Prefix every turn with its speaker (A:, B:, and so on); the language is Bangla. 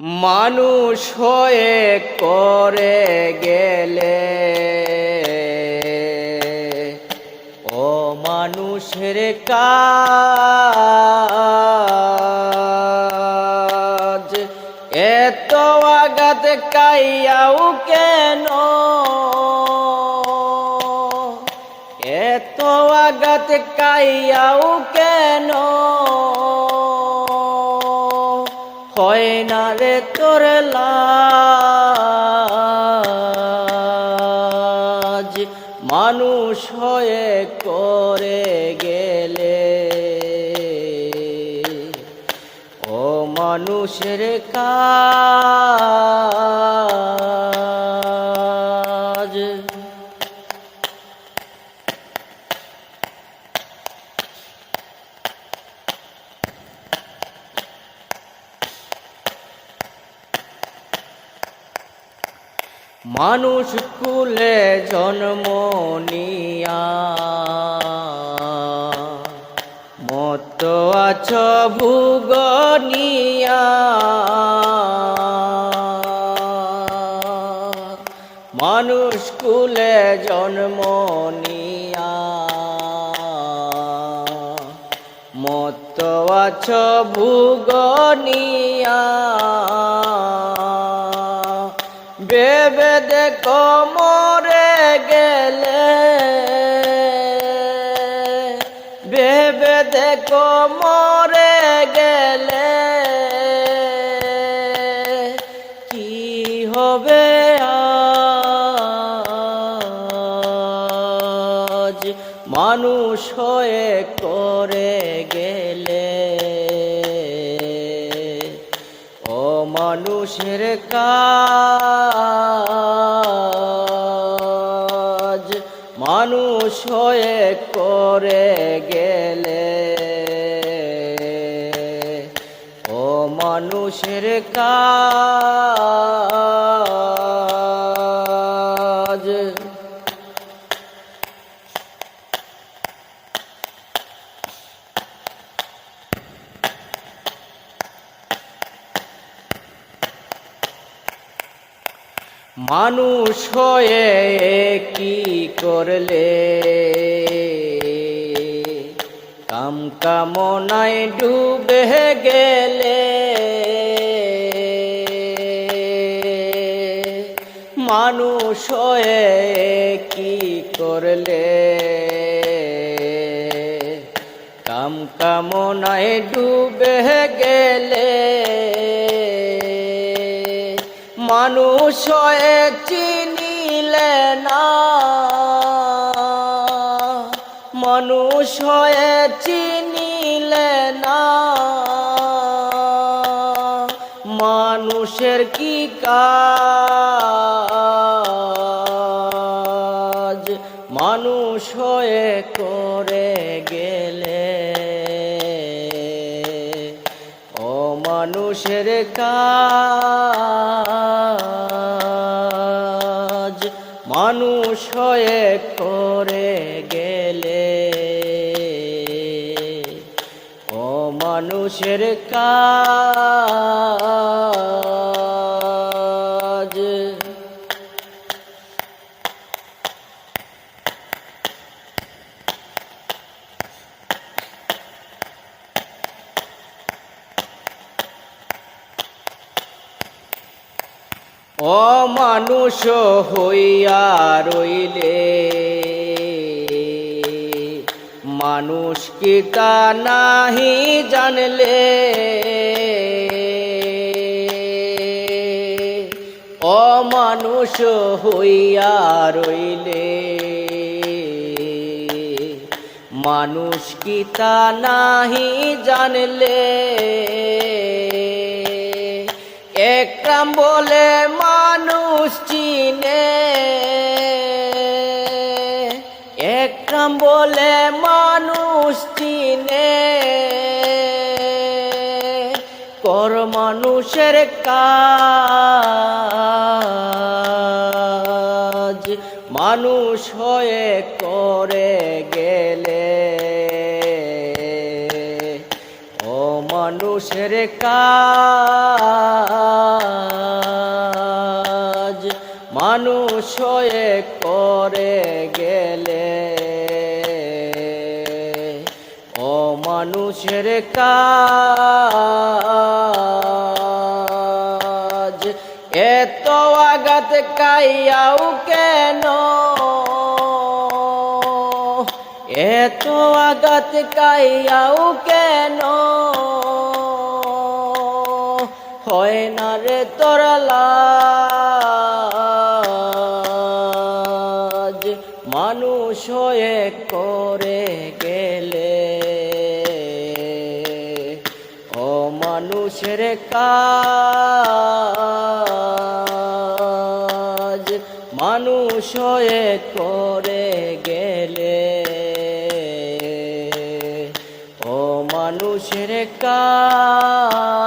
A: মানুষ হয়ে করে গেলে। ও মানুষের কাজ, এত আঘাত কাইয়াও কেন? এত আঘাত কাইয়াও কেন? হয় না রে তোর মানুষ হয়ে করে গেলে। ও মানুষের কাজ মানুষ কুলে জন্ম নিয়া। মত আছ ভুগনিয়া মানুষ কুলে জন্ম নিয়া। মত আছ ভুগনিয়া বেবে দেখো মরে গেলে। বেবে দেখো মরে গেলে। কি হবে আজ? মানুষ হয়ে করে গেলে। মানুষের কাজ মানুষ হয়ে করে গেলে। ও মানুষের কাজ মানুষ হয়ে কি করলে? কাম কামনায় ডুবে গেলে। মানুষ হয়ে কি করলে? কাম কামনায় ডুবে গেলে। মানুষ চিনিলে না। মানুষ চিনিলে না। মানুষের কি কাজ? মানুষ করে মানুষের কাজ মানুষ হয়ে করে গেলে। ও মানুষের কাজ ও মানুষ হইয়া রইলে। মানুষ কি তা নাহি জানলে? ও মানুষ হইয়া রইলে। মানুষ কি তা নাহি জানলে? একরাম বলে মানুষ চিনে। একরাম বলে মানুষ চিনে। কর মানুষের কাজ, মানুষ হয়ে করে গেলে। মানুষের কাজ। মানুষ হয়ে করে গেলে। ও মানুষের কাজ। এত আঘাত কাইয়াও কেন? এত আঘাত কাইয়াও কেন? হয় না রে তোরা লাজ। মানুষ হয়ে করে গেলে। ও মানুষের কাজ। মানুষ হয়ে করে মানুষের কাজ